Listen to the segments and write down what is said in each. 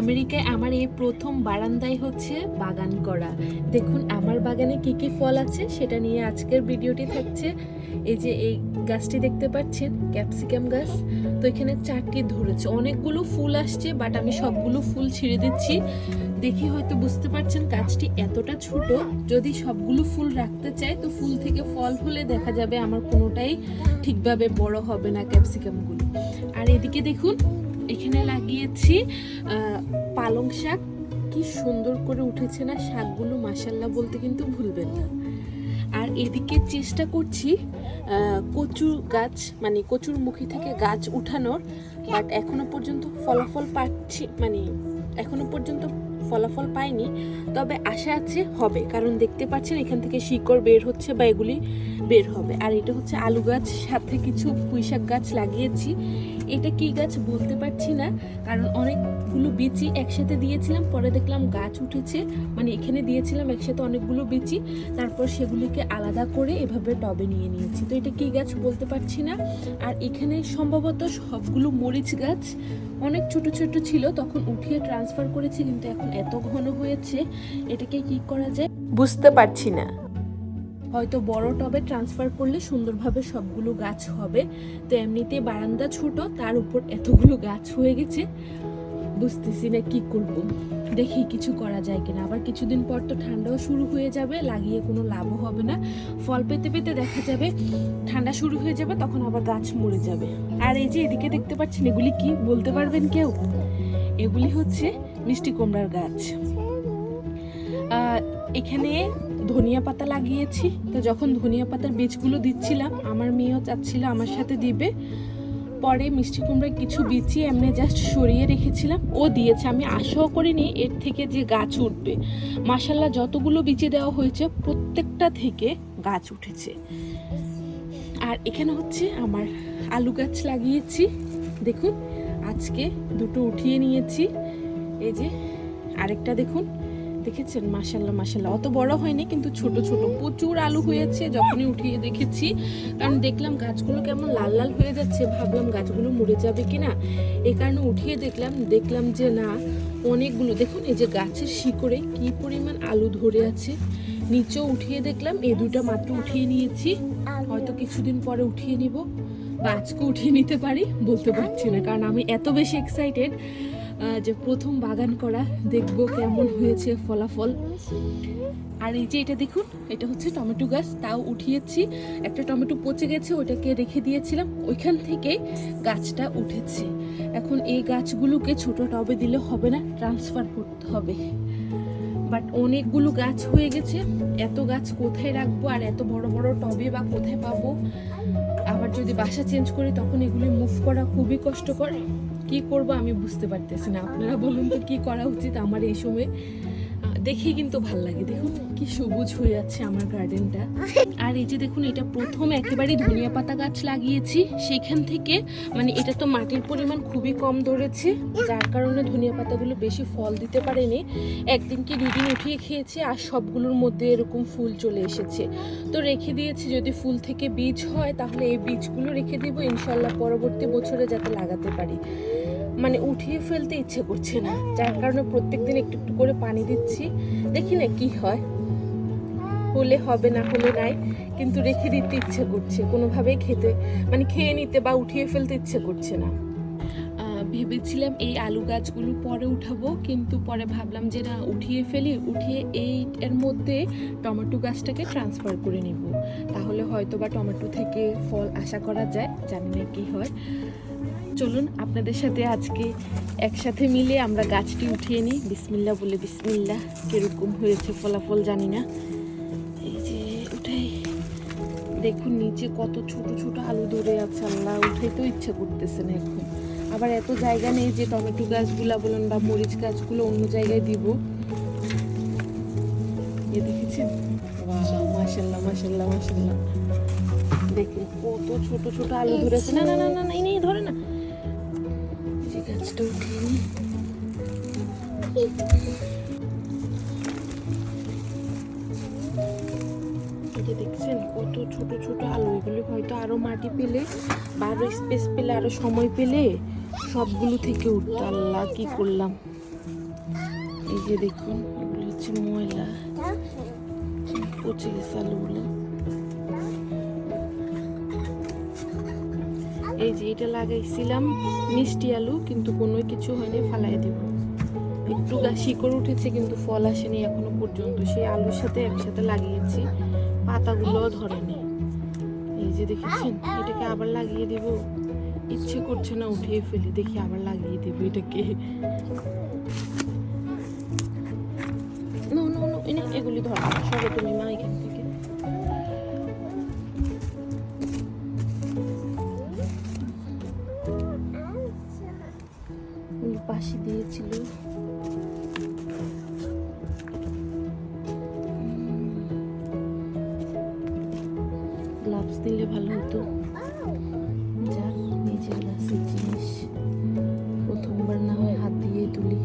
আমেরিকায় আমার এই প্রথম বারান্দায় হচ্ছে বাগান করা। দেখুন, আমার বাগানে কি কি ফল আছে সেটা নিয়ে আজকের ভিডিওটি থাকছে। এই যে এই গাছটি দেখতে পাচ্ছেন, ক্যাপসিকাম গাছ। তো এখানে চারটি ধরেছে। অনেকগুলো ফুল আসছে, বাট আমি সবগুলো ফুল ছিঁড়ে দিচ্ছি। দেখি হয়তো বুঝতে পারছেন, গাছটি এতটা ছোট, যদি সবগুলো ফুল রাখতে চাই তো ফুল থেকে ফল হলে দেখা যাবে আমার কোনোটাই ঠিকভাবে বড় হবে না ক্যাপসিকামগুলো। আর এদিকে দেখুন, এখানে লাগিয়েছি পালং শাক। কি সুন্দর করে উঠেছে না শাকগুলো মাসাল্লাহ বলতে কিন্তু ভুলবেন না। আর এদিকে চেষ্টা করছি কচুর কচু গাছ মানে কচুর মুখী থেকে গাছ উঠানোর বাট এখনও পর্যন্ত ফলাফল পাচ্ছি মানে এখনও পর্যন্ত ফলাফল পাইনি তবে আশা আছে হবে। কারণ দেখতে পাচ্ছেন এখান থেকে শিকড় বের হচ্ছে বা এগুলি বের হবে। আর এটা হচ্ছে আলু গাছ, সাথে কিছু পুঁইশাক গাছ লাগিয়েছি। এটা কি গাছ বলতে পারছি না, কারণ অনেকগুলো বিচি একসাথে দিয়েছিলাম, পরে দেখলাম গাছ উঠেছে মানে এখানে দিয়েছিলাম একসাথে অনেকগুলো বিচি, তারপর সেগুলিকে আলাদা করে এভাবে টবে নিয়ে নিয়েছি। তো এটা কি গাছ বলতে পারছি না, আর এখানে সম্ভবত সবগুলো মরিচ গাছ অনেক ছোট ছোট ছিল, তখন উঠিয়ে ট্রান্সফার করেছি, কিন্তু এখন এত ঘন হয়েছে, এটাকে কি করা যায়? বুঝতে পারছি না। হয়তো বড় টবে ট্রান্সফার করলে সুন্দরভাবে সবগুলো গাছ হবে। তো এমনিতে বারান্দা ছোট, তার উপর এতগুলো গাছ হয়ে গেছে। বুঝতেছি না কি করব। দেখি কিছু করা যায় কিনা। আবার কিছুদিন পর তো ঠান্ডাও শুরু হয়ে যাবে, লাগিয়ে কোনো লাভও হবে না। ফল পেতে পেতে দেখা যাবে, ঠান্ডা শুরু হয়ে যাবে, তখন আবার গাছ মরে যাবে। আর এই যে এদিকে দেখতে পাচ্ছেন, এগুলি কি বলতে পারবেন কেউ? এগুলি হচ্ছে মিষ্টি কুমড়ার গাছ। এখানে ধনিয়া পাতা লাগিয়েছি। তো যখন ধনিয়া পাতার বীজগুলো দিচ্ছিলাম, আমার মেয়েও চাচ্ছিল আমার সাথে দিবে। পরে মিষ্টি কুমড়ার কিছু বিচি এমনি জাস্ট সরিয়ে রেখেছিলাম। ও দিয়েছে, আমি আশাও করিনি এর থেকে যে গাছ উঠবে। মাসাল্লাহ যতগুলো বিচি দেওয়া হয়েছে, প্রত্যেকটা থেকে গাছ উঠেছে। আর এখানে হচ্ছে আমার আলু গাছ লাগিয়েছি। দেখুন, আজকে দুটো উঠিয়ে নিয়েছি। এই যে আরেকটা দেখুন। দেখেছেন? মাসাল্লাহ মাসাল্লাহ অত বড় হয়নি, কিন্তু ছোট ছোট। প্রচুর আলু হয়েছে, যখনই উঠিয়ে দেখেছি। কারণ দেখলাম গাছগুলো কেমন লাল লাল হয়ে যাচ্ছে। ভাবলাম গাছগুলো মরে যাবে কিনা। এই কারণে উঠিয়ে দেখলাম দেখলাম যে না, অনেকগুলো। দেখুন, এই যে গাছের শিকড়ে কি পরিমাণ আলু ধরে আছে। নিচেও উঠিয়ে দেখলাম, এই দুটা মাত্র উঠিয়ে নিয়েছি। হয়তো কিছুদিন পরে উঠিয়ে নিব। বা আজকে উঠিয়ে নিতে পারি, বলতে পারছি না। কারণ আমি এত বেশি এক্সাইটেড যে প্রথম বাগান করা, দেখব কেমন হয়েছে ফলাফল। আর এই যে এটা দেখুন, এটা হচ্ছে টমেটো গাছ, তাও উঠিয়েছি। একটা টমেটো পচে গেছে, ওটাকে রেখে দিয়েছিলাম, ওইখান থেকে গাছটা উঠেছে। এখন এই গাছগুলোকে ছোট টবে দিলে হবে না ট্রান্সফার করতে হবে। বাট অনেকগুলো গাছ হয়ে গেছে, এত গাছ কোথায় রাখব আর এত বড় বড় টবে বা কোথায় পাবো? আবার যদি বাসা চেঞ্জ করি, তখন এগুলি মুভ করা খুবই কষ্টকর। কি করব আমি বুঝতে পারতেছি না। আপনারা বলুন তো কি করা উচিত আমার এই সময়? দেখেই কিন্তু ভালো লাগে। দেখুন কি সবুজ হয়ে যাচ্ছে আমার গার্ডেনটা আর এই যে দেখুন, এটা প্রথম একেবারে ধনিয়া পাতা গাছ লাগিয়েছি। সেখান থেকে মানে এটা তো মাটির পরিমাণ খুবই কম ধরেছে। যার কারণে ধনিয়া পাতাগুলো বেশি ফল দিতে পারেনি। একদিন কি দুদিন উঠিয়ে খেয়েছি আর সবগুলোর মধ্যে এরকম ফুল চলে এসেছে। তো রেখে দিয়েছি, যদি ফুল থেকে বীজ হয়, তাহলে এই বীজগুলো রেখে দিব। ইনশাল্লাহ পরবর্তী বছরে যাতে লাগাতে পারি। মানে উঠিয়ে ফেলতে ইচ্ছে করছে না। যার কারণে প্রত্যেক দিন একটু একটু করে পানি দিচ্ছি। দেখি না কি হয়। হলে হবে না, হলে নাই। কিন্তু রেখে দিতে ইচ্ছে করছে। কোনোভাবেই খেতে মানে খেয়ে নিতে বা উঠিয়ে ফেলতে ইচ্ছে করছে না। ভেবেছিলাম এই আলু গাছগুলো পরে উঠাবো, কিন্তু পরে ভাবলাম যে না, উঠিয়ে ফেলি, উঠিয়ে এই এর মধ্যে টমেটো গাছটাকে ট্রান্সফার করে নিব। তাহলে হয়তো বা টমেটো থেকে ফল আশা করা যায়, জানি না কি হয়। চলুন আপনাদের সাথে আজকে একসাথে মিলে আমরা গাছটি উঠিয়ে নিই। বিসমিল্লা বলে বিসমিল্লা কীরকম হয়েছে ফলাফল জানি না। এই যে দেখুন নিচে কত ছোট ছোট আলু ধরে আছে। আল্লাহ, উঠাই তো ইচ্ছা করতেছে না এখন। আবার এত জায়গা নেই যে টমেটো গাছগুলা বলুন বা মরিচ গাছগুলো অন্য জায়গায় দিব। দেখেছেন? মাসাল্লাহ মাসাল্লাহ মাসাল্লাহ দেখুন কত ছোট ছোট আলু ধরেছে। না না না না না এই নেই ধরে না। যে গাছটা উঠিয়ে এই দেখছেন কত ছোট ছোট আলু। এগুলি হয়তো আরও আরও মাটি পেলে বা আরও স্পেস পেলে আরও সময় পেলে সবগুলো থেকে উঠতো। আল্লাহ কি করলাম? এই যে দেখুন এগুলো হচ্ছে ময়লা। পচে গেছে আলুগুলো। এই যে এটা লাগাইছিলাম, মিষ্টি আলু, কিন্তু কোনো কিছু হয়নি ফালাই দেব। একটু শিকড় উঠেছে, কিন্তু ফল আসেনি এখনও পর্যন্ত। সেই আলুর সাথে একসাথে লাগিয়েছি পাতাগুলো ধরেনি। এই যে দেখেছেন, এটাকে আবার লাগিয়ে দেব। ইচ্ছে করছে না উঠিয়ে ফেলি, দেখি আবার লাগিয়ে দেবো এটাকে। এগুলি ধর সরো তুমি মা এখান থেকে ভালো হতো। যাক, নিজের গাছের জিনিস। প্রথমবার না হয় হাত দিয়ে তুলি।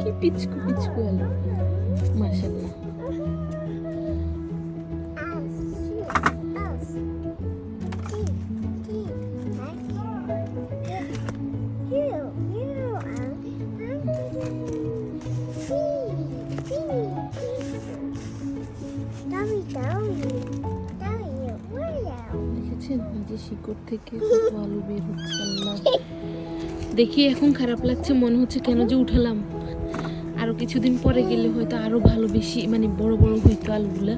কি পিচকু পিচকু এলো। মাশাল্লাহ থেকে কত আলু বের হচ্ছে আল্লাহ দেখি এখন খারাপ লাগছে, মনে হচ্ছে কেন যে উঠালাম। আরও কিছুদিন পরে গেলে হয়তো আরও ভালো বেশি মানে বড় বড় হইতো আলুগুলা।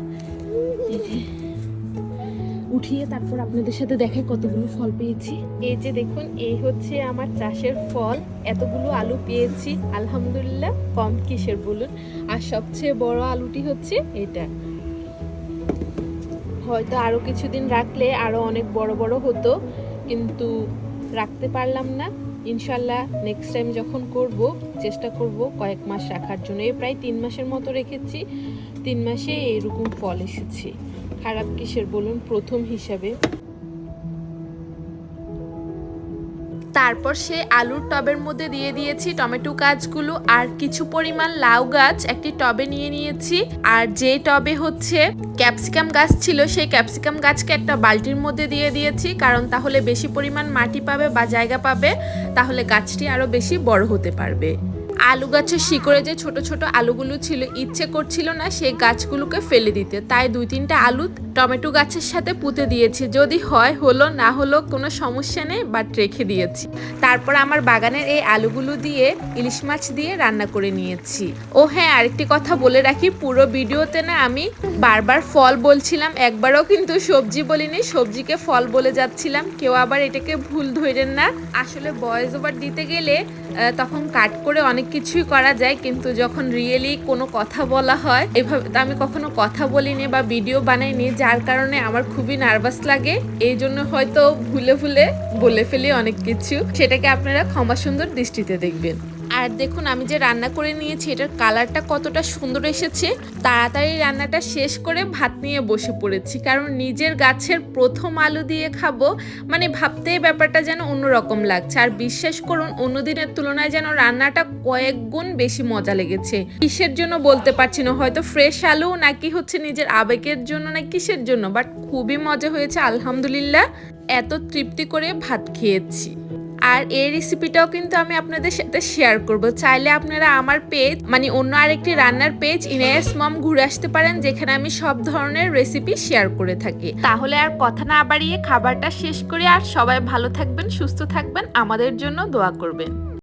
উঠিয়ে তারপর আপনাদের সাথে দেখাই কতগুলো ফল পেয়েছি। এই যে দেখুন, এই হচ্ছে আমার চাষের ফল। এতগুলো আলু পেয়েছি, আলহামদুলিল্লাহ, কম কিসের বলুন। আর সবচেয়ে বড় আলুটি হচ্ছে এটা। হয়তো আরও কিছুদিন রাখলে আরও অনেক বড় বড় হতো, কিন্তু রাখতে পারলাম না। ইনশাল্লাহ নেক্সট টাইম যখন করব, চেষ্টা করব কয়েক মাস রাখার জন্য। এই প্রায় তিন মাসের মতো রেখেছি। তিন মাসে এরকম ফল এসেছে। খারাপ কিসের বলুন? প্রথম হিসাবে। তারপর সে আলুর টবের মধ্যে দিয়ে দিয়েছি টমেটো গাছগুলো আর কিছু পরিমাণ লাউ গাছ একটি টবে নিয়ে নিয়েছি। আর যে টবে হচ্ছে ক্যাপসিকাম গাছ ছিল, সেই ক্যাপসিকাম গাছকে একটা বালতির মধ্যে দিয়ে দিয়েছি। কারণ তাহলে বেশি পরিমাণ মাটি পাবে বা জায়গা পাবে, তাহলে গাছটি আরও বেশি বড় হতে পারবে। আলু গাছের শিকড়ে যে ছোট ছোট আলুগুলো ছিল, ইচ্ছে করছিল না সেই গাছগুলোকে ফেলে দিতে। তাই দুই তিনটা আলু টমেটো গাছের সাথে পুঁতে দিয়েছি। যদি হয়, হলো না হলো কোনো সমস্যা নেই বাট রেখে দিয়েছি। তারপর আমার বাগানের এই আলুগুলো দিয়ে ইলিশ মাছ দিয়ে রান্না করে নিয়েছি। ও হ্যাঁ আরেকটি কথা বলে রাখি, পুরো ভিডিওতে না আমি বারবার ফল বলছিলাম, একবারও কিন্তু সবজি বলিনি, সবজিকে ফল বলে যাচ্ছিলাম। কেউ আবার এটাকে ভুল ধরেন না। আসলে ভয়েস ওভার দিতে গেলে তখন কাট করে অনেক কিছুই করা যায়, কিন্তু যখন রিয়েলি কোনো কথা বলা হয়, এভাবে আমি কখনো কথা বলিনি বা ভিডিও বানাইনি যার কারণে আমার খুবই নার্ভাস লাগে। এই জন্য হয়তো ভুলে ভুলে বলে ফেলি অনেক কিছু। সেটাকে আপনারা ক্ষমা সুন্দর দৃষ্টিতে দেখবেন। আর দেখুন, আমি যে রান্না করে নিয়েছি, এটার কালারটা কতটা সুন্দর এসেছে। তাড়াতাড়ি রান্নাটা শেষ করে ভাত নিয়ে বসে পড়েছি, কারণ নিজের গাছের প্রথম আলু দিয়ে খাব মানে ভাবতেই ব্যাপারটা যেন অন্যরকম লাগছে। আর বিশ্বাস করুন, অন্যদিনের তুলনায় যেন রান্নাটা কয়েক গুণ বেশি মজা লেগেছে। কিসের জন্য বলতে পারছি না, হয়তো ফ্রেশ আলু নাকি হচ্ছে নিজের আবেগের জন্য, না কিসের জন্য, বাট খুবই মজা হয়েছে, আলহামদুলিল্লাহ। এত তৃপ্তি করে ভাত খেয়েছি। আর এই রেসিপিটাও কিন্তু আমি আপনাদের সাথে শেয়ার করব। চাইলে আপনারা আমার পেজ মানে অন্য আরেকটি রান্নার পেজ ইনায়াস মম ঘুরে আসতে পারেন, যেখানে আমি সব ধরনের রেসিপি শেয়ার করে থাকি। তাহলে আর কথা না বাড়িয়ে খাবারটা শেষ করে, আর সবাই ভালো থাকবেন, সুস্থ থাকবেন, আমাদের জন্য দোয়া করবেন।